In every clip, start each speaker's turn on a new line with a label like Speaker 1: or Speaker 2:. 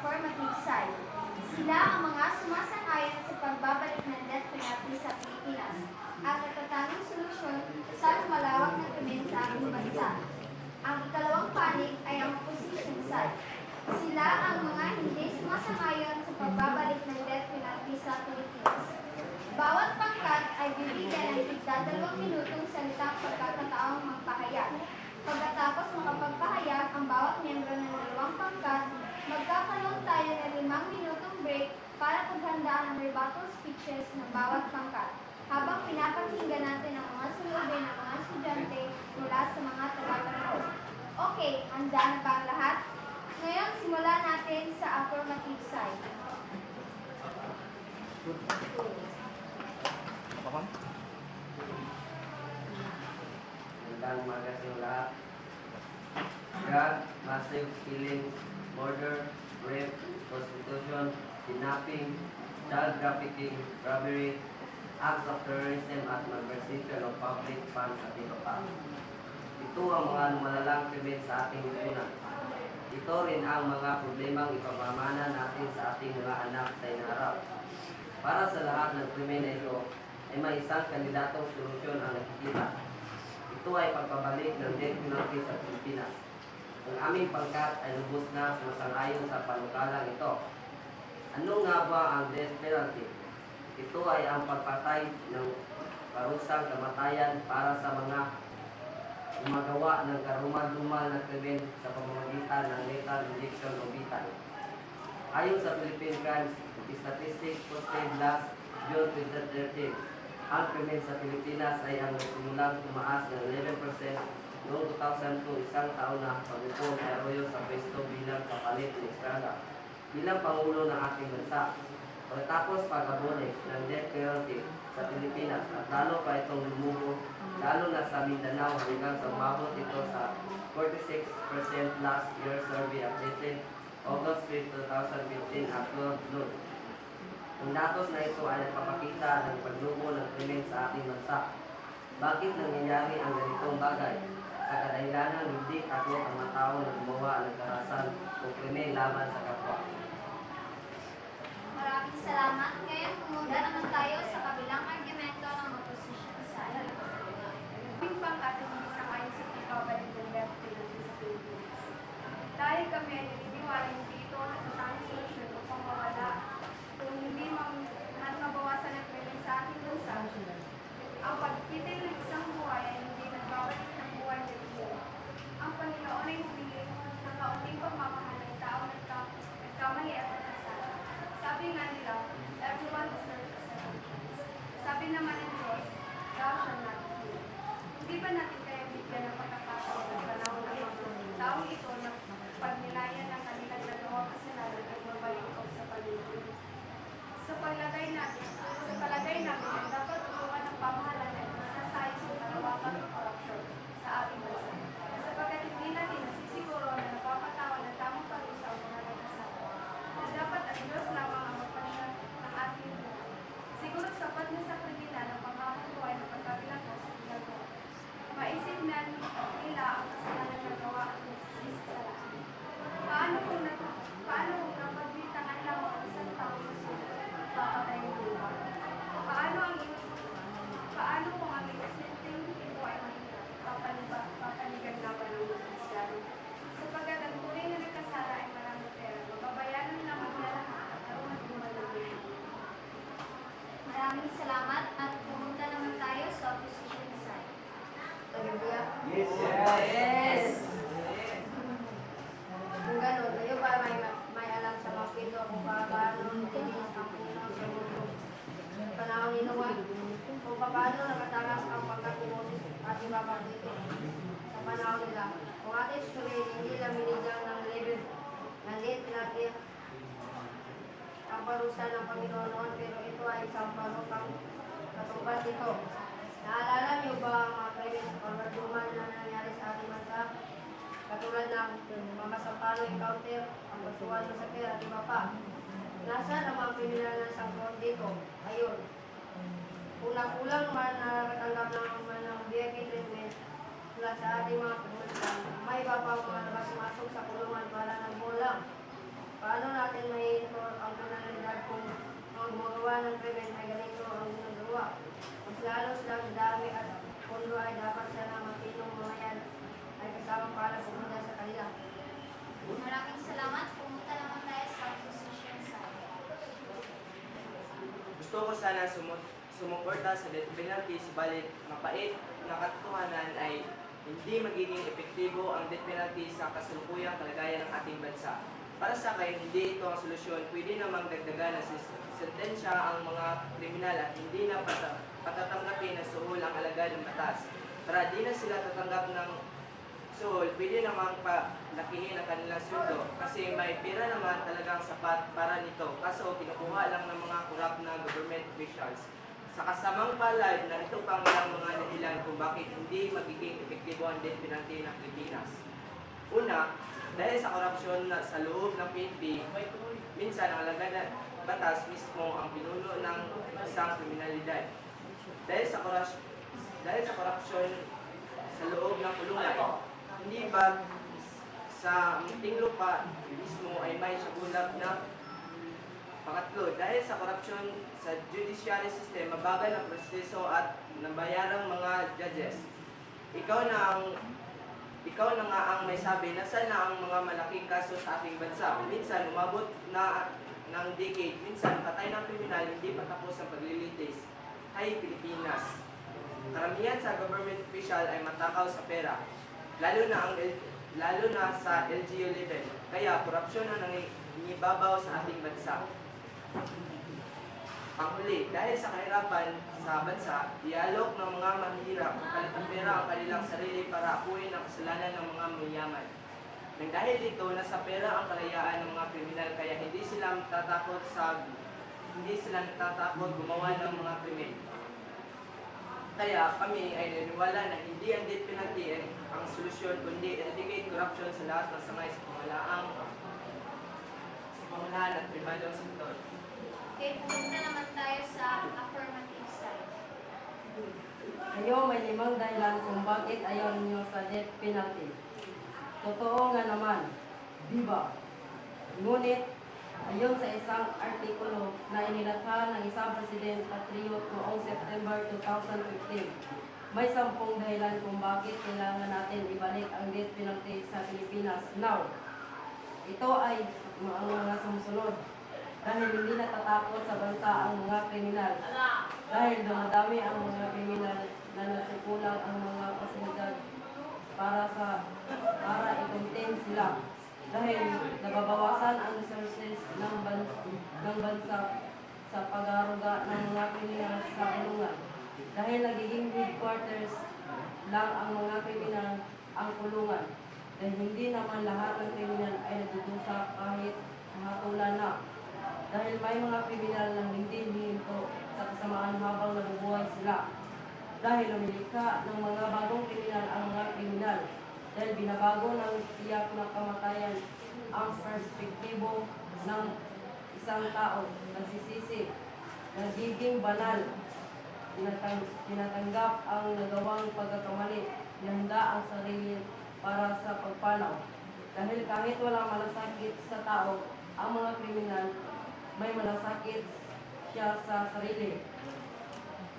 Speaker 1: grupo ay ang affirmative side. Sila ang mga sumasangayon sa pagbabalik ng death penalty sa Pilipinas. Ang natatanging solusyon sa malawak na krimen sa bansa. Ang ikalawang panig ay ang opposition side. Sila ang mga hindi sumasangayon sa pagbabalik ng death penalty sa Pilipinas. Bawat pangkat ay bibigyan ng tigda dalawang minutong salitang pagkakataong magpahayag. Pagkatapos makapagpahayag ang bawat miyembro ng dalawang pangkat, magkakaroon tayo ng limang minutong break para paghandaan ang rebuttal speeches ng bawat pangkat habang pinapakinggan natin ang mga sulubin ng mga estudyante mula sa mga tagapanood. Okay, handa na ba ang lahat? Ngayon, simulan natin sa affirmative side.
Speaker 2: Magandang umaga sa lahat. Drug, massive killings, murder, rape, prostitution, kidnapping, child trafficking, robbery, acts of terrorism at malversation of public funds at iba pa. Ito ang mga lumalalang krimen sa ating lipunan. Ito rin ang mga problemang ipamamana natin sa ating mga anak sa inarap. Para sa lahat ng krimen na ito, ay may isang kandidatong solusyon ang nakikita. Ito ay pagpabalik ng death penalty sa Pilipinas. Ang aming pangkat ay lubos na sumasang-ayon sa panukalang ito. Ano nga ba ang death penalty? Ito ay ang pagpatay ng parusang kamatayan para sa mga gumagawa ng karumal-dumal na krimen sa pamamagitan ng lethal injection o bital. Ayon sa Philippine Crimes Statistics posted last June 2013, ang krimen sa Pilipinas ay ang nagsimulang tumaas ng 11% noong 2002, isang taon na pag-upo ni sa pwesto bilang kapalit ni Estrada bilang Pangulo ng ating bansa. Pagkatapos pag-abole ng death penalty sa Pilipinas at lalo pa itong lumubo, lalo na sa Mindanao hanggang sa umabot ito sa 46% last year survey updated August 5, 2015 at noon. Ang datos na ito ay nagpapakita ng paglubo ng krimen sa ating bansa. Bakit nangyayari ang ganitong bagay? Sa kadahilanan hindi takot ang mga tao na gumawa ng karahasan o krimen laban sa kapwa.
Speaker 1: Maraming salamat. Ngayon, pumunta naman tayo sa kabilang argumento ng opposition side.
Speaker 3: Aming pangkat ay hindi sangayon sa pagbabalik ng death penalty sa Pilipinas. Dahil kami ay naniniwala hindi ito ang natatanging solusyon upang mawala kung hindi man mabawasan ang krimen sa ating bansa. Ang pagpitil ng mga sampalo encounter, ang pagsuwalo sa pera, di ba pa? Nasaan ang mga kriminal na sangkot dito? Ayun. Kulang-kulang man nakakatanggap ng man ng VIP treatment mula sa ating mga kriminal. May iba pa mga nakasumasok sa kulungan para ng bolang. Paano natin may ito ang penalidad kung ang gumagawa ng krimen ay ganito ang ginagawa? Mas lalo silang dami at pondo ay dapat sana matinong mamayan ay kasamang para pumunta sa kanila.
Speaker 4: Maraming salamat. Pumunta naman tayo sa opposition side.
Speaker 5: Gusto ko sana sumut sumuporta sa death penalty subalit mapait na katotohanan ay hindi magiging epektibo ang death penalty sa kasalukuyang kalagayan ng ating bansa. Para sa akin, hindi ito ang solusyon. Pwede namang dagdagan sis- sentensya ang mga kriminal at hindi na pata- patatanggapin na suhol ang alagad ng batas. Para di na sila tatanggap ng suhol, pwede namang palakihin ang kanilang sweldo kasi may pera naman talagang sapat para nito. Kaso kinukuha lang ng mga kurap na government officials. Sa kasamang palad, narito pang ilang mga dahilan kung bakit hindi magiging epektibo ang death penalty ng Pilipinas. Una, dahil sa korupsyon na sa loob ng PNP, minsan ang alagad na batas mismo ang pinuno ng isang kriminalidad. Dahil sa korupsyon, dahil sa korupsyon sa loob ng kulungan, ba sa munting lupa mismo ay may sagunap na Pangatlo, dahil sa korupsyon sa judiciary system, mabagal ang proseso at nabayarang mga judges. Ikaw na ang ikaw na nga ang may sabi na sana ang mga malaking kaso sa ating bansa. Minsan umabot na ng decade, minsan patay ng kriminal, hindi pa tapos ang paglilitis. Hay Pilipinas. Karamihan sa government official ay matakaw sa pera, lalo na ang lalo na sa LGU level. Kaya korupsyon ang nangibabaw sa ating bansa. Panghuli, dahil sa kahirapan sa bansa, dialog ng mga mahihirap, kalit ang pera ang kanilang sarili para akuin ang kasalanan ng mga mayaman. Nang dahil dito, nasa pera ang kalayaan ng mga kriminal kaya hindi sila natatakot sa hindi sila natatakot gumawa ng mga krimen. Kaya kami ay naniniwala na hindi ang death penalty ay ang solusyon kundi eradicate corruption sa lahat ng sangay sa pamalaang sa pamalahan at pribadong sektor.
Speaker 4: Okay, pumunta naman tayo sa affirmative side.
Speaker 6: Kayo may limang dahilan kung bakit ayaw ninyo sa death penalty. Totoo nga naman, di ba? Ngunit, ayon sa isang artikulo na inilathala ng isang president patriot noong September 2015, may sampung dahilan kung bakit kailangan natin ibalik ang death penalty sa Pilipinas now. Ito ay ang mga sumusunod. Dahil hindi natatakot sa bansa ang mga kriminal. Dahil dumadami ang mga kriminal na nagkukulang ang mga pasilidad para sa para i-contain sila. Dahil nababawasan ang resources ng, ban, ng bansa sa pag-aruga ng mga kriminal sa kulungan. Dahil nagiging headquarters lang ang mga kriminal ang kulungan. Dahil hindi naman lahat ng kriminal ay nagdudusa kahit mahatulan na. Dahil may mga kriminal na hindi hihinto sa kasamaan habang nabubuhay sila. Dahil lumilikha ng mga bagong kriminal ang mga kriminal. Dahil binabago ng tiyak na kamatayan ang perspektibo ng isang tao. Nagsisisi, nagiging banal, tinatang, tinatanggap ang nagawang pagkakamali, ihanda ang sarili para sa pagpanaw. Dahil kahit walang malasakit sa tao, ang mga kriminal may malasakit siya sa sarili.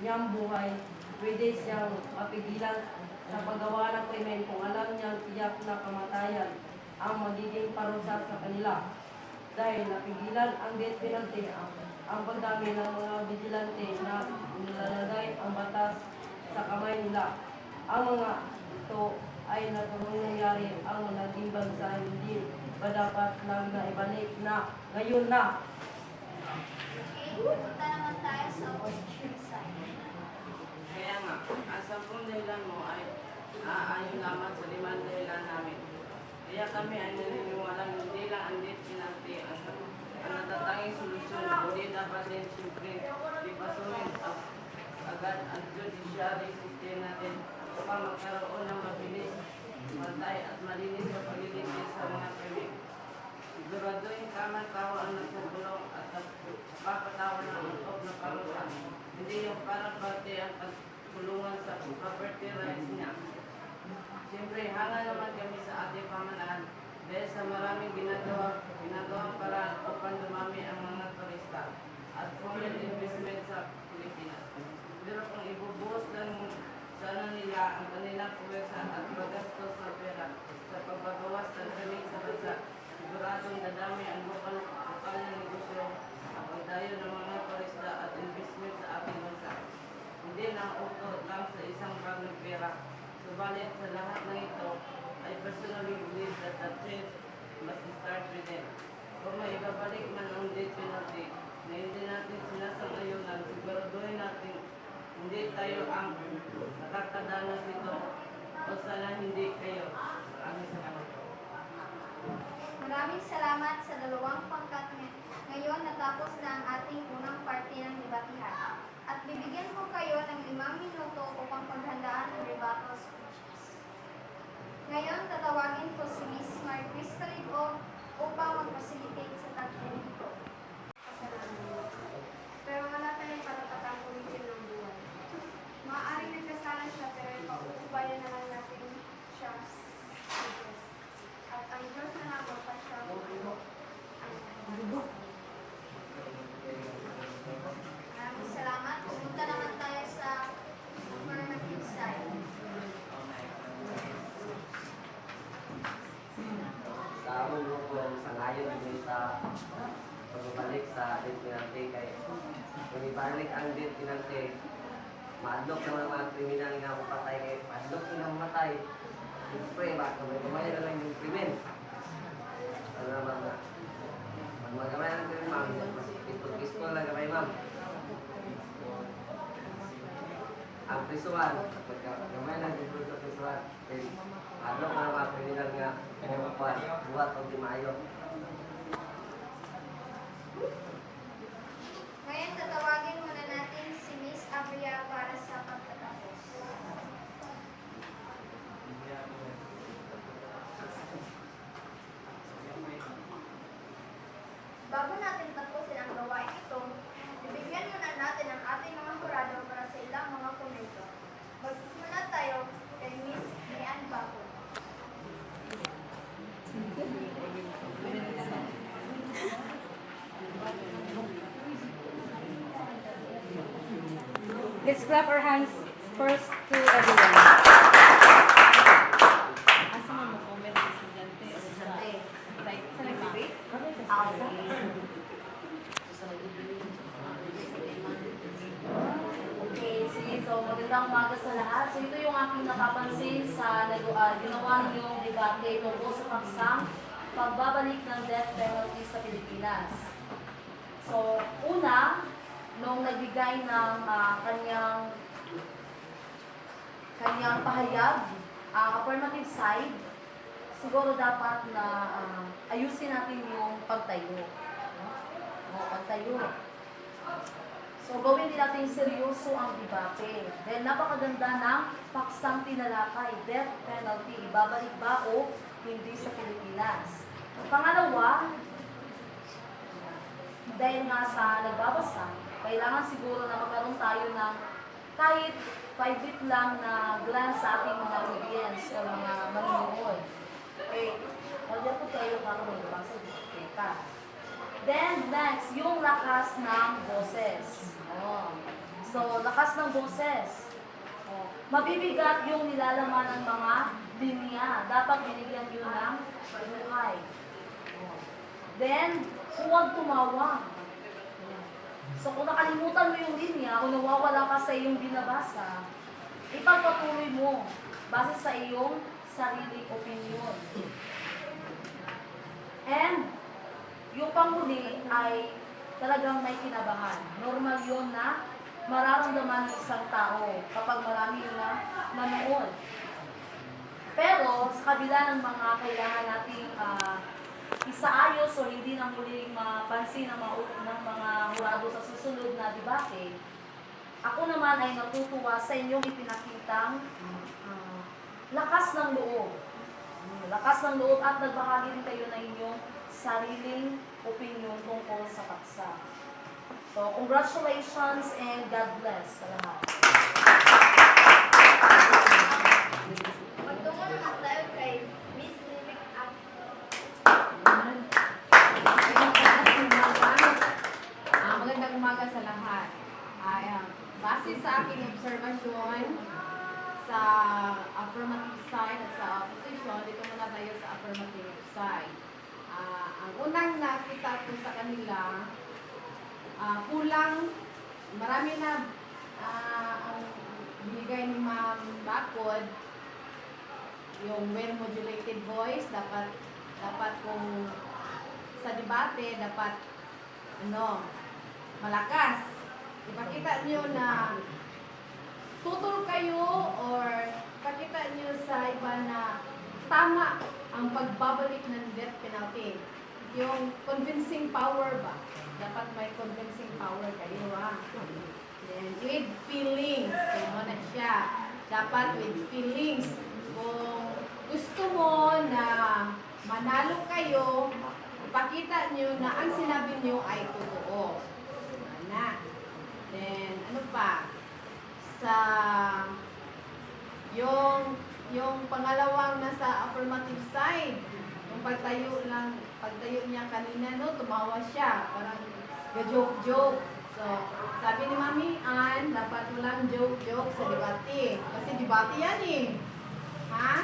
Speaker 6: Niyang buhay, pwede siyang mapigilan sa paggawa ng krimen kung alam niyang tiyak na kamatayan ang magiging parusa sa kanila. Dahil napigilan ang death penalty, ang, ang pagdami ng mga vigilante na nilalagay ang batas sa kamay nila. Ang mga ito ay nangyayari ang naging bansa hindi ba dapat lang na ibalik na ngayon na
Speaker 4: Okay, punta naman tayo sa opposition side.
Speaker 7: Kaya nga, ang sampung dahilan mo ay aayon lamang sa limang dahilan namin. Kaya kami ay naniniwala hindi lang ang death penalty ang, ang natatanging solusyon, kundi dapat din siyempre ipasunin ag- agad ang judiciary system natin upang magkaroon ng mabilis, matay at malinis na pagliligtas sa mga krimen. Siguraduhin tamang tao ang nagpupulong at nagpapatawa ng utok na parusa. Hindi yung parang parte ang pagpulungan sa property rights niya. Siyempre, hanga naman kami sa ating pamalaan dahil sa maraming ginagawa, ginagawang paraan upang dumami ang mga turista at foreign investment sa Pilipinas. Pero kung ibubuhos lang sana nila ang kanilang puwersa at paggastos sa pera sa pagbabawas ng kaming sa bansa, siguradong dadami ang lokal, lokal na negosyo at pagdayo ng mga turista at investment sa ating bansa. Hindi lang uto lang sa isang bag ng pera. Subalit sa lahat ng ito, I personally believe that the change must start within. Kung may ibabalik man ang death penalty na hindi natin sinasangayunan, siguraduhin natin hindi tayo ang nakakadanas nito o sana hindi kayo. Maraming salamat.
Speaker 4: Maraming salamat sa dalawang pangkat ng- Ngayon, natapos na ang ating unang parte ng debatihan. At bibigyan ko kayo ng limang minuto upang paghandaan ang rebuttal speeches. Ngayon, tatawagin ko si Miss Mar Crystal Igo upang mag-facilitate sa tagpiling ko.
Speaker 3: Pero wala tayong karapatang kumitin ng buwan. Maaaring nagkasala siya pero ipauubayan na lang natin siya sa Diyos. At ang Diyos na naman pa siya
Speaker 4: Maraming salamat. Pumunta naman tayo sa affirmative side.
Speaker 2: Sa among grupo, sa ngayon din sa pagbabalik sa death penalty kay kung ibalik ang death penalty, maadlok naman mga kriminal nga mapatay kay maadlok na mamatay. Siyempre, ba, kamay na lang yung krimen. Ano naman na? Pag magamay ang krimen, ma'am, peaceful lang gamay, ma'am. Ang prisuan, pagka gamay lang yung sa prisuan, kay maadlok na ang mga kriminal nga buhat, buhat o di maayo.
Speaker 4: Ngayon, tatawagin muna natin si Miss Abria para sa pagtatapos.
Speaker 3: Bago natin tapusin ang gawain ito, bibigyan muna natin ang ating mga kurado para sa ilang mga komento. Magsisimula tayo kay Miss Mian Bago.
Speaker 6: Let's clap our hands first to everyone.
Speaker 8: Asa mo mo-comment sa estudyante sa right sa nag-debate?
Speaker 9: Okay, sige. So, magandang umaga sa lahat. So, ito yung aking napapansin sa nag uh, ginawa ninyong debate tungkol sa paksang pagbabalik ng death penalty sa Pilipinas. So, una, nung nagbigay ng ah, kanyang kanyang pahayag, ang affirmative side, siguro dapat na ah, ayusin natin yung pagtayo. No? O, pagtayo. So, gawin din natin seryoso ang debate. Dahil napakaganda ng paksang tinalakay, death penalty, ibabalik ba o hindi sa Pilipinas. Pangalawa, dahil nga sa nagbabasa, kailangan siguro na magkaroon tayo ng kahit 5 bit lang na grant sa ating mga audience o mga manunood. Okay, wala po tayo para magbasa. Teka. Then, next, yung lakas ng boses. Oh. So, lakas ng boses. Oh. Mabibigat yung nilalaman ng mga linya. Dapat binigyan yun ng buhay. Oh. Then, huwag tumawa. So kung nakalimutan mo yung linya, kung nawawala ka sa iyong binabasa, ipagpatuloy mo base sa iyong sariling opinion. And yung panghuli ay talagang may kinabahan. Normal yun na mararamdaman ng isang tao kapag marami na nanood. Pero sa kabila ng mga kailangan nating ah, isaayos o hindi na muling mapansin ng mga, ng mga hurado sa susunod na debate, ako naman ay natutuwa sa inyong ipinakitang ah, lakas ng loob. Lakas ng loob at nagbahagi rin kayo ng inyong sariling opinion tungkol sa paksa. So, congratulations and God bless sa lahat.
Speaker 4: Magtungo naman tayo kay Miss Lyric at
Speaker 8: Ah, magandang umaga sa lahat. Ay, ah, base sa aking observasyon sa affirmative side at sa opposition, dito muna tayo sa affirmative side. Ah, ang unang nakita ko sa kanila, ah, kulang, marami na ah, ang binigay ni Ma'am Bakod, yung well modulated voice, dapat dapat kung sa debate, dapat ano, malakas. Ipakita nyo na tutol kayo or ipakita nyo sa iba na tama ang pagbabalik ng death penalty. Yung convincing power ba? Dapat may convincing power kayo ah. Then with feelings, mo na siya. Dapat with feelings. Kung gusto mo na manalo kayo, ipakita nyo na ang sinabi nyo ay totoo. Na. Then, ano pa? Sa yung yung pangalawang nasa affirmative side, yung pagtayo lang, pagtayo niya kanina, no, tumawa siya. Parang joke-joke. So, sabi ni Mami Ann, dapat walang joke-joke sa debate. Kasi debate yan eh. Ha?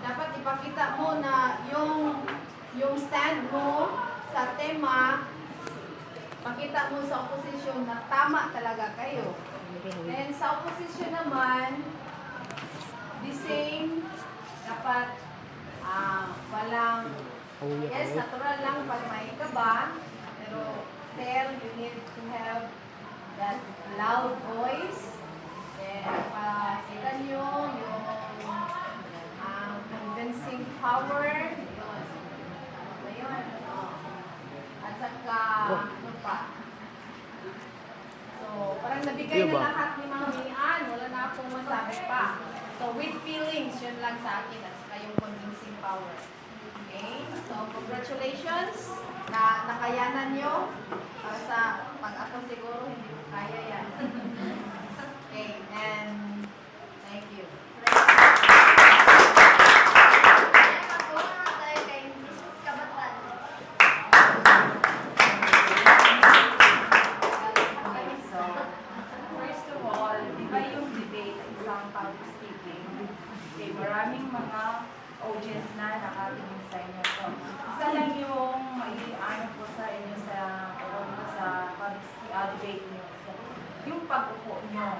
Speaker 8: Dapat ipakita mo na yung yung stand mo sa tema, pakita mo sa opposition na tama talaga kayo. And sa opposition naman, the same, dapat ah walang, yes, natural lang pag may kaba, pero still, you need to have that loud voice. Then, pakita nyo yung ang convincing power. Yun. Ano yun? Oh. At saka, pa? So, parang nabigay na lahat ni Mami Ann. Wala na akong masabi pa. So, with feelings, yun lang sa akin. At saka yung convincing power. Okay? So, congratulations na nakayanan nyo. Para sa pag ako siguro, hindi ko kaya yan. okay, and thank you.
Speaker 4: Kaya magtungo naman tayo kay Miss Kabatan.
Speaker 10: Okay, so, first of all, di ba yung debate ay isang public speaking? Okay, maraming mga audience na nakatingin sa inyo. So, isa lang yung maiano ko sa inyo sa, ano, sa public spe- ah, debate niyo. So, yung pag-upo niyo.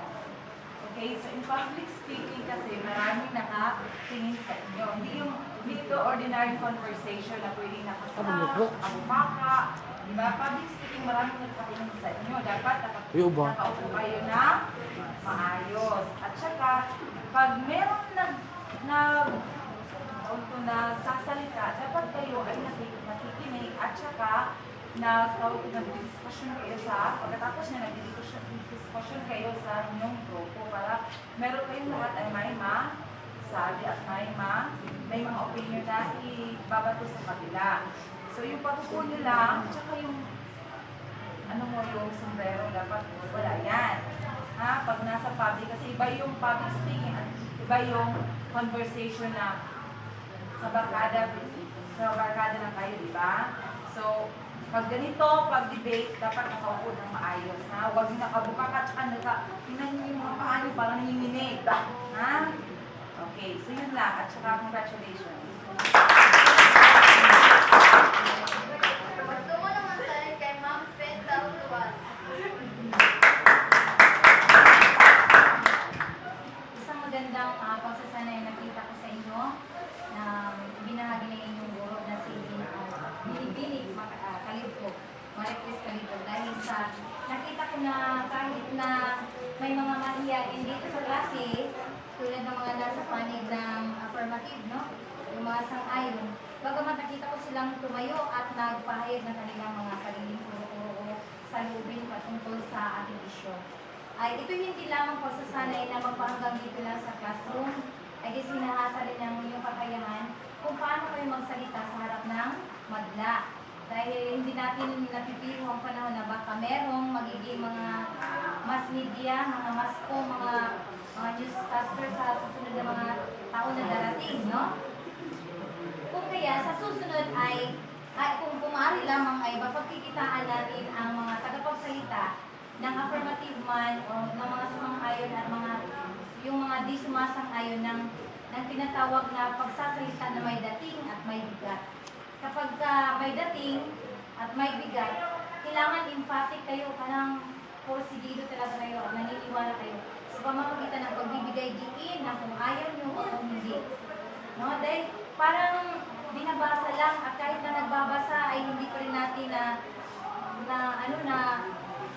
Speaker 10: Okay, so in public speaking kasi maraming nakatingin sa inyo. Hindi yung dito ordinary conversation na pwedeng nakasama, abumaka, di ba? Public speaking maraming nakatingin sa inyo. Dapat naka- nakaupo kayo na maayos. Pag meron nag, nag, ko na sasalita, dapat kayo ay nakik- nakikinig at saka na tawag ko nag-discussion kayo sa, pagkatapos na nag-discussion discussion kayo sa inyong grupo para meron kayong lahat ay may ma sabi at may ma may mga opinion na ibabato sa kabila. So yung pagpupo nyo lang, tsaka yung ano mo yung sombrero dapat wala yan. Ha? Pag nasa public, kasi iba yung public speaking at iba yung conversation na sa barkada, sa barkada na kayo, di ba? So, pag ganito, pag debate, dapat nakaupo ng maayos, ha? Huwag yung nakabuka ka, tsaka naka, tingnan yung mga paa niyo, parang nanginginig. Ha? Okay, so yun lang. At saka congratulations.
Speaker 4: Magtungo naman tayo kay Ma'am Fed Taluan. kahit na may mga mahiyain dito sa klase, tulad ng mga nasa panig ng affirmative, no? Yung mga sang-ayon. Bagamat nakita ko silang tumayo at nagpahayag ng kanilang mga sariling puro-puro sa lubin patungkol sa ating isyo. Ay ito hindi lamang pagsasanay na magpahanggang dito lang sa classroom, ay isinahasa rin ng inyong kakayahan kung paano kayo magsalita sa harap ng madla. Dahil hindi natin napipiro ang panahon na baka merong magiging mga mass media, mga masko, mga mga newscaster sa susunod na mga taon na darating, no? Kung kaya sa susunod ay, ay kung kumari lamang ay mapagkikitaan natin ang mga tagapagsalita ng affirmative man o ng mga sumang-ayon at mga yung mga di sumasang-ayon ng, ng tinatawag na pagsasalita na may dating at may bigat. Kapag ka may dating at may bigat, kailangan emphatic kayo, kanang porsigido talaga kayo naniniwala kayo sa pamamagitan ng pagbibigay diin na kung ayaw nyo o kung hindi. No? Dahil parang binabasa lang at kahit na nagbabasa ay hindi pa rin natin na na ano na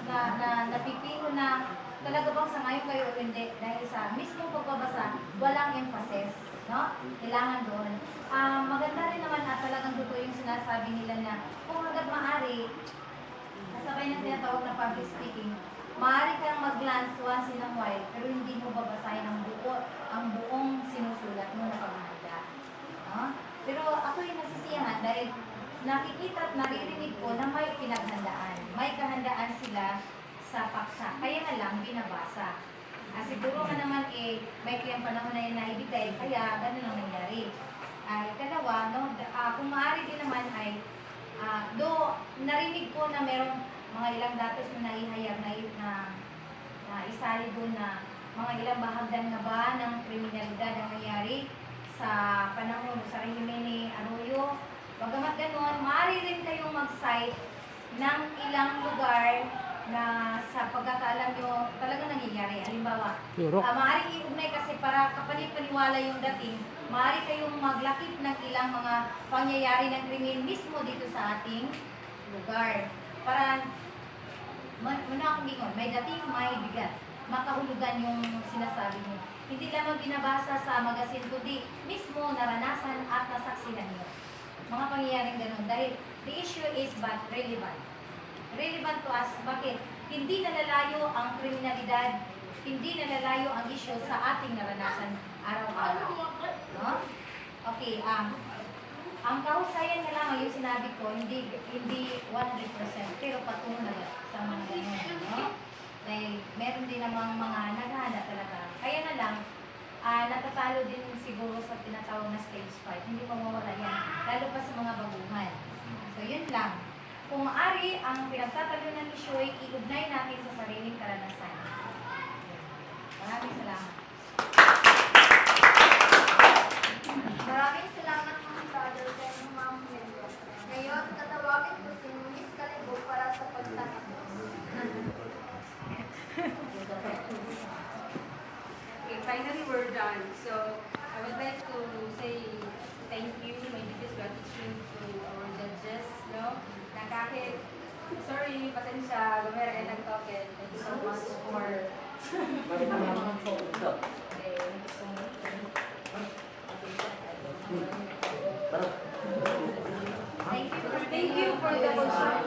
Speaker 4: na, na napipino na talaga bang sangayon kayo o hindi. Dahil sa mismo pagbabasa walang emphasis no? Kailangan doon. Ah, maganda rin naman at talagang totoo yung sinasabi nila na kung hanggat maaari kasabay ng tinatawag na public speaking maaari kang mag-glance once in a while pero hindi mo babasahin ang buo ang buong sinusulat mo na pamahanda no? Pero ako yung nasisiyahan dahil nakikita at naririnig ko na may pinaghandaan. May kahandaan sila sa paksa. Kaya nga lang, binabasa. Ah, siguro nga naman eh, may kayang panahon na yun na ibigay, kaya ganun ang nangyari. Ay, kalawa, no, ah, kung maaari din naman ay, ah, do, narinig ko na merong mga ilang datos na naihayag na, na, na isali doon na mga ilang bahagdan na ba ng kriminalidad ang nangyari sa panahon sa rehimen ni Arroyo. Bagamat ganoon, maaari rin kayong mag-cite ng ilang lugar na sa pagkakaalam nyo talaga nangyayari. Halimbawa, uh, maaaring iugnay kasi para kapanipaniwala yung dating, maaari kayong maglakip ng ilang mga pangyayari ng krimen mismo dito sa ating lugar. Para man, muna akong may dating, may bigat. Makahulugan yung sinasabi mo. Hindi lamang binabasa sa magasin, kundi mismo naranasan at nasaksihan nyo. Mga pangyayaring ganun. Dahil the issue is but relevant. Relevant to us. Bakit? Hindi nalalayo ang kriminalidad, hindi nalalayo ang issue sa ating naranasan araw-araw. No? Okay, um, ang kahusayan na lamang yung sinabi ko, hindi hindi 100%, pero patungo na sa mga ganun. No? Dahil meron din namang mga naghahanda talaga. Kaya na lang, ah natatalo din siguro sa tinatawag na stage 5. Hindi mawawala yan. Lalo pa sa mga baguhan. So, yun lang. Kung maaari, ang pinagtatalo ng issue ay iugnay natin sa sariling karanasan. Maraming salamat.
Speaker 3: Maraming salamat mga brother and Mendo. Ngayon, tatawagin ko
Speaker 11: finally we're done. So I would like to say thank you, my deepest gratitude to our judges, no? Na kahit, sorry, pasensya, gumera kayo ng token. Thank you so much for Okay, thank you so much.
Speaker 4: Thank you.
Speaker 11: Thank you for the constructive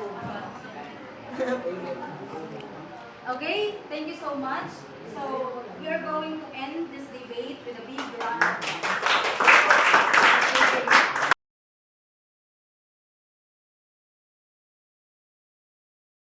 Speaker 11: Okay, thank you so much. So, we are going to end this debate with a big round of applause.